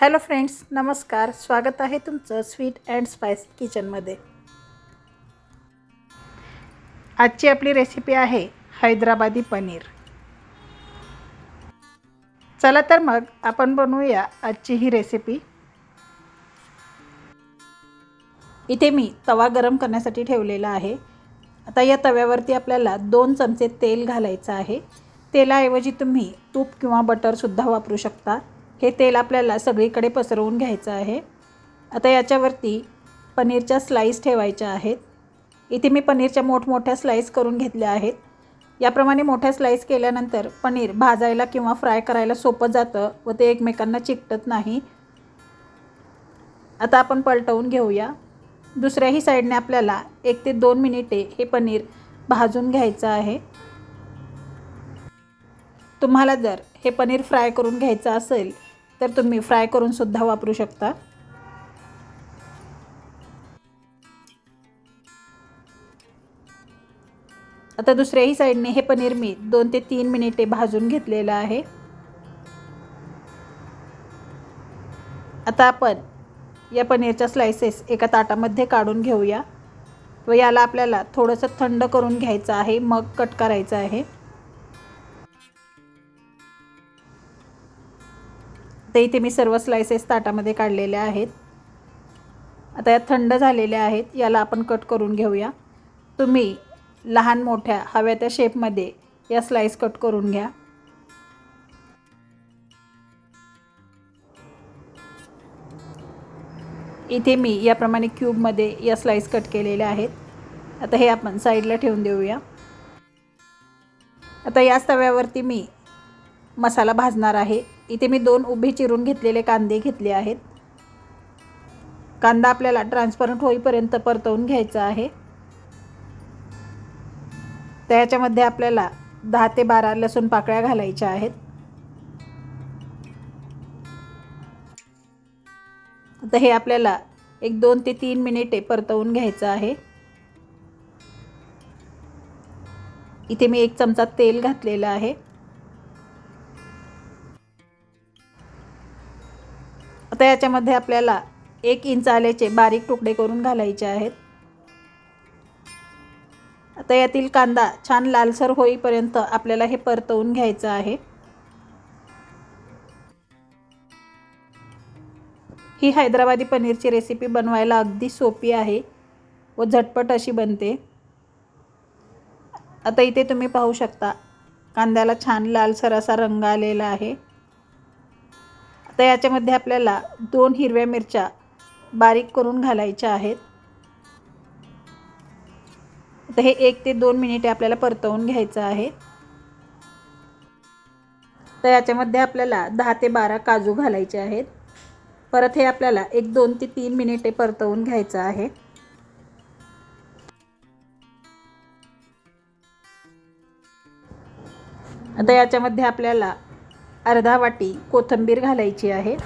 Hello friends नमस्कार. स्वागत आहे तुमचं स्वीट अँड स्पायसी किचनमध्ये. आजची आपली रेसिपी आहे हैदराबादी पनीर. चला तर मग आपण बनवूया आजची ही रेसिपी. इथे मी तवा गरम करण्यासाठी ठेवलेला आहे. आता या तव्यावरती आपल्याला दोन चमचे तेल घालायचं आहे. तेलाऐवजी तुम्ही तूप किंवा बटरसुद्धा वापरू शकता. हे तेल आपल्याला सगळीकडे पसरवून घ्यायचं आहे. आता याच्यावरती पनीरच्या स्लाईस ठेवायच्या आहेत. इथे मी पनीरच्या मोठमोठ्या स्लाईस करून घेतल्या आहेत. याप्रमाणे मोठ्या स्लाईस केल्यानंतर पनीर भाजायला किंवा फ्राय करायला सोपं जातं व ते एकमेकांना चिकटत नाही. आता आपण पलटवून घेऊया. दुसऱ्याही साईडने आपल्याला एक ते दोन मिनिटे हे पनीर भाजून घ्यायचं आहे. तुम्हाला जर हे पनीर फ्राय करून घ्यायचं असेल तर तुम्ही फ्राय करून सुद्धा वापरू शकता. आता दुसऱ्याही साईडने हे पनीर मी दोन ते तीन मिनिटे भाजून घेतलेलं आहे. आता आपण या पनीरच्या स्लायसेस एका ताटामध्ये काढून घेऊया. व याला आपल्याला थोडंसं थंड करून घ्यायचं आहे मग कट करायचं आहे. तर इथे मी सर्व स्लायसेस ताटामध्ये काढलेल्या आहेत. आता या थंड झालेल्या आहेत. याला आपण कट करून घेऊया. तुम्ही लहान मोठ्या हव्या त्या शेपमध्ये या स्लाईस कट करून घ्या. इथे मी याप्रमाणे क्यूबमध्ये या स्लाईस कट केलेल्या आहेत. आता हे आपण साईडला ठेवून देऊया. आता याच तव्यावरती मी मसाला भाजणार आहे. इथे मी दोन उभे चिरून घेतलेले कांदे घेतले आहेत. कांदा आपल्याला ट्रान्सपरंट होईपर्यंत परतवून घ्यायचा आहे. त्याच्यामध्ये आपल्याला दहा ते बारा लसूण पाकळ्या घालायच्या आहेत. आता हे आपल्याला एक दोन ते तीन मिनिटे परतवून घ्यायचं आहे. इथे मी एक चमचा तेल घातलेलं आहे. आता याच्यामध्ये आपल्याला एक इंच आल्याचे बारीक तुकडे करून घालायचे आहेत. आता यातील कांदा छान लालसर होईपर्यंत आपल्याला हे परतवून घ्यायचं आहे. ही हैदराबादी पनीरची रेसिपी बनवायला अगदी सोपी आहे व झटपट अशी बनते. आता इथे तुम्ही पाहू शकता कांद्याला छान लालसर असा रंग आलेला आहे. आता याच्यामध्ये आपल्याला दोन हिरव्या मिरच्या बारीक करून घालायच्या आहेत. आता हे एक ते दोन मिनिटे आपल्याला परतवून घ्यायचं आहे. तर याच्यामध्ये आपल्याला दहा ते बारा काजू घालायचे आहेत. परत हे आपल्याला एक दोन ते तीन मिनिटे परतवून घ्यायचं आहे. आता याच्यामध्ये आपल्याला अर्धा वाटी कोथिंबीर घालायची आहे.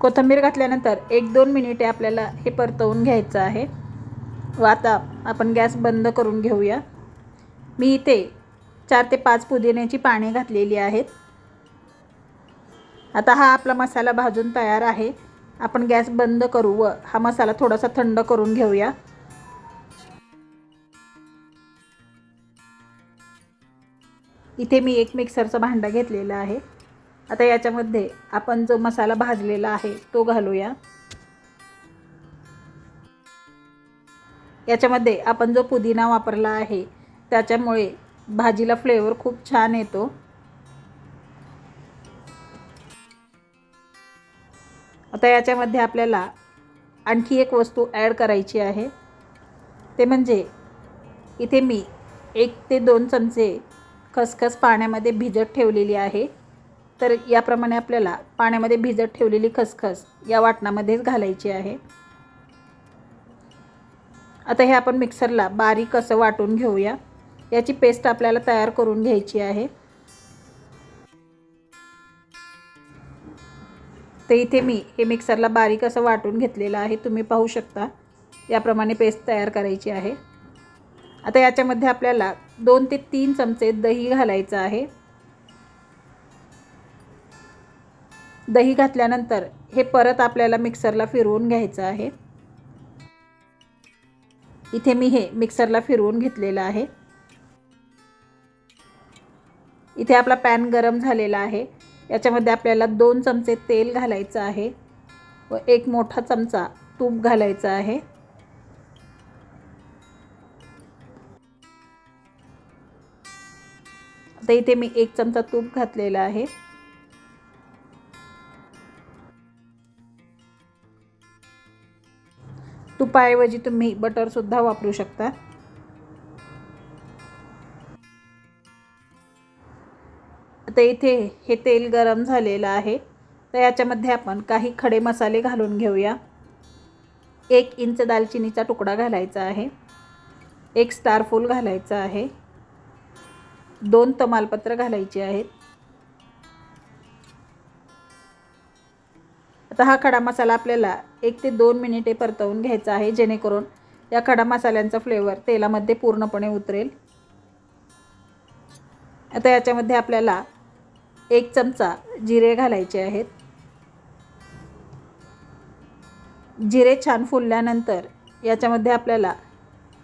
कोथिंबीर घातल्यानंतर एक दोन मिनिटे आपल्याला हे परतवून घ्यायचं आहे. व आता आपण गॅस बंद करून घेऊया. मी इथे चार ते पाच पुदिन्याची पाने घातलेली आहेत. आता हा आपला मसाला भाजून तयार आहे. आपण गॅस बंद करू व हा मसाला थोडासा थंड करून घेऊया. इथे मी एक मिक्सरचं भांडं घेतलेलं आहे. आता याच्यामध्ये आपण जो मसाला भाजलेला आहे तो घालूया. याच्यामध्ये आपण जो पुदिना वापरला आहे त्याच्यामुळे भाजीला फ्लेवर खूप छान येतो. आता याच्यामध्ये आपल्याला आणखी एक वस्तू ॲड करायची आहे. ते म्हणजे इथे मी एक ते दोन चमचे खसखस पाण्यामध्ये भिजत ठेवलेली आहे. तर याप्रमाणे आपल्याला पाण्यामध्ये भिजत ठेवलेली खसखस या वाटणामध्येच घालायची आहे. आता हे आपण मिक्सरला बारीक असं वाटून घेऊया. याची पेस्ट आपल्याला तयार करून घ्यायची आहे. तर इथे मी हे मिक्सरला बारीक असं वाटून घेतलेलं आहे. तुम्ही पाहू शकता. याप्रमाणे पेस्ट तयार करायची आहे. आता याच्यामध्ये आपल्याला दोन ते तीन चमचे दही घालायचं आहे. दही घातल्यानंतर हे परत आपल्याला मिक्सरला फिरवून घ्यायचं आहे. इथे मी हे मिक्सरला फिरवून घेतलेलं आहे. इथे आपला पॅन गरम झालेला आहे. याच्यामध्ये आपल्याला दोन चमचे तेल घालायचं आहे व एक मोठा चमचा तूप घालायचं आहे. तर इथे मी एक चमचा तूप घातलेला आहे. तुपाऐवजी तुम्ही बटरसुद्धा वापरू शकता. आता इथे हे तेल गरम झालेलं आहे. तर याच्यामध्ये आपण काही खडे मसाले घालून घेऊया. एक इंच दालचिनीचा तुकडा घालायचा आहे. एक स्टारफूल घालायचा आहे. दोन तमालपत्र घालायचे आहेत. आता हा खडा मसाला आपल्याला एक ते दोन मिनिटे परतवून घ्यायचा आहे जेणेकरून या खडा मसाल्यांचा फ्लेवर तेलामध्ये पूर्णपणे उतरेल. आता याच्यामध्ये आपल्याला एक चमचा जिरे घालायचे आहेत. जिरे छान फुलल्यानंतर याच्यामध्ये आपल्याला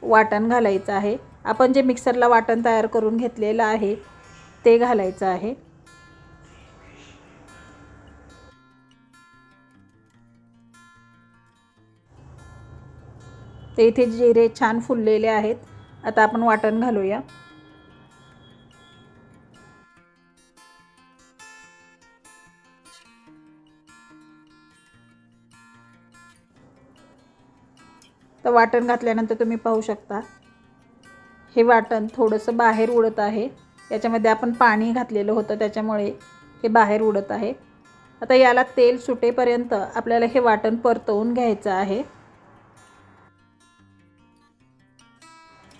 वाटण घालायचं आहे. आपण जे मिक्सरला वाटण तयार करून घेतलेलं आहे ते घालायचं आहे. ते इथे जिरे छान फुललेले आहेत. आता आपण वाटण घालूया. तर वाटण घातल्यानंतर तुम्ही पाहू शकता. हे वाटण थोडंसं बाहेर उडत आहे. याच्यामध्ये आपण पाणी घातलेलं होतं त्याच्यामुळे हे बाहेर उडत आहे. आता याला तेल सुटेपर्यंत आपल्याला हे वाटण परतवून घ्यायचं आहे.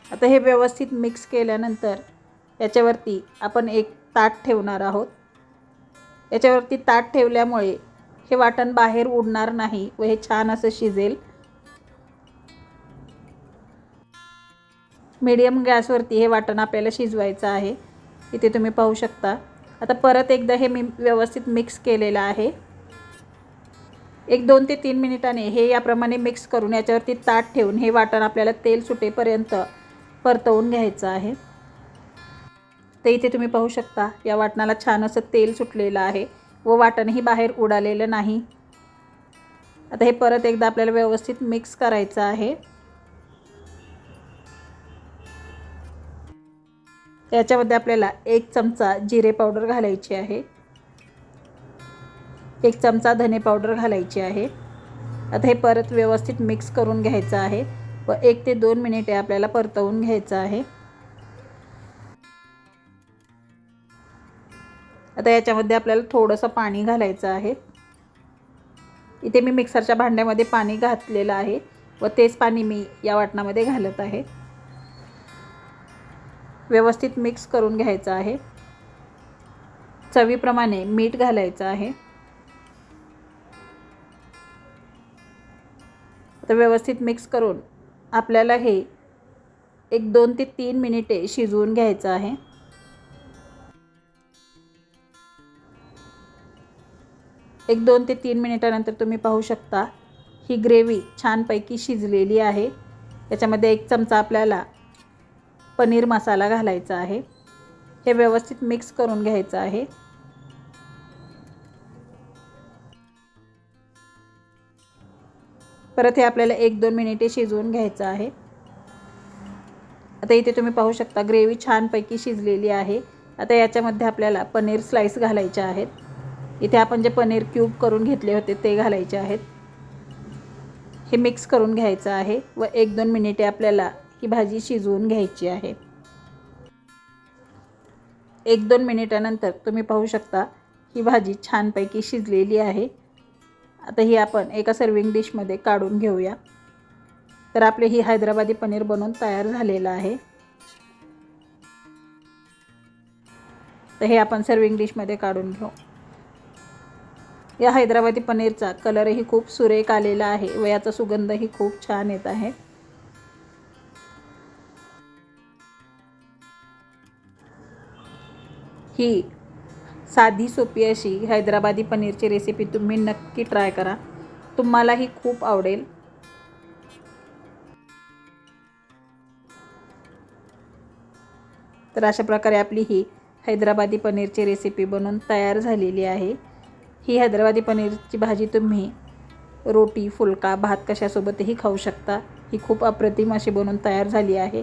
आता हे व्यवस्थित मिक्स केल्यानंतर याच्यावरती आपण एक ताट ठेवणार आहोत. याच्यावरती ताट ठेवल्यामुळे हे वाटण बाहेर उडणार नाही व हे छान असं शिजेल. मीडियम गॅसवरती हे वाटण आपल्याला शिजवायचं आहे. इथे तुम्ही पाहू शकता. आता परत एकदा हे मी व्यवस्थित मिक्स केलेलं आहे. एक दोन ते तीन मिनिटाने हे याप्रमाणे मिक्स करून याच्यावरती ताट ठेवून हे वाटण आपल्याला तेल सुटेपर्यंत परतवून घ्यायचं आहे. तर इथे तुम्ही पाहू शकता या वाटणाला छान असं तेल सुटलेलं आहे व वाटणही बाहेर उडालेलं नाही. आता हे परत एकदा आपल्याला व्यवस्थित मिक्स करायचं आहे. याच्यामध्ये आपल्याला एक चमचा जिरे पावडर घालायची आहे. एक चमचा धने पावडर घालायची आहे. आता हे परत व्यवस्थित मिक्स करून घ्यायचं आहे व एक ते दोन मिनिटे आपल्याला परतवून घ्यायचं आहे. आता याच्यामध्ये आपल्याला थोडंसं पाणी घालायचं आहे. इथे मी मिक्सरच्या भांड्यामध्ये पाणी घातलेलं आहे व तेच पाणी मी या वाटणामध्ये घालत आहे. व्यवस्थित मिक्स करून घ्यायचं आहे. चवीप्रमाणे मीठ घालायचं आहे. आता व्यवस्थित मिक्स करून आपल्याला हे एक दोन ते तीन मिनिटे शिजवून घ्यायचं आहे. एक दोन ते तीन मिनिटानंतर तुम्ही पाहू शकता ही ग्रेव्ही छानपैकी शिजलेली आहे. त्याच्यामध्ये एक चमचा आपल्याला पनीर मसाला घालायचा आहे. हे व्यवस्थित मिक्स करून घ्यायचं आहे. परत हे आपल्याला एक दोन मिनिटे शिजवून घ्यायचं आहे. आता इथे तुम्ही पाहू शकता ग्रेव्ही छानपैकी शिजलेली आहे. आता याच्यामध्ये आपल्याला पनीर स्लाईस घालायचे आहेत. इथे आपण जे पनीर क्यूब करून घेतले होते ते घालायचे आहेत. हे मिक्स करून घ्यायचं आहे व एक दोन मिनिटे आपल्याला ही भाजी शिजवून घ्यायची आहे. एक दोन मिनिटानंतर तुम्ही पाहू शकता ही भाजी छानपैकी शिजलेली आहे. आता ही आपण एका सर्विंग डिशमध्ये काढून घेऊया. तर आपले ही हैदराबादी पनीर बनवून तयार झालेलं आहे. तर हे आपण सर्विंग डिशमध्ये काढून घेऊ. या हैदराबादी पनीरचा कलरही खूप सुरेख आलेला आहे व याचा सुगंधही खूप छान येत आहे. ही साधी सोपी अशी हैदराबादी पनीरची रेसिपी तुम्ही नक्की ट्राय करा. तुम्हालाही खूप आवडेल. तर अशा प्रकारे आपली ही हैदराबादी पनीरची रेसिपी बनवून तयार झालेली आहे. ही हैदराबादी पनीरची भाजी तुम्ही रोटी फुलका भात कशासोबतही खाऊ शकता. ही खूप अप्रतिम अशी बनवून तयार झाली आहे.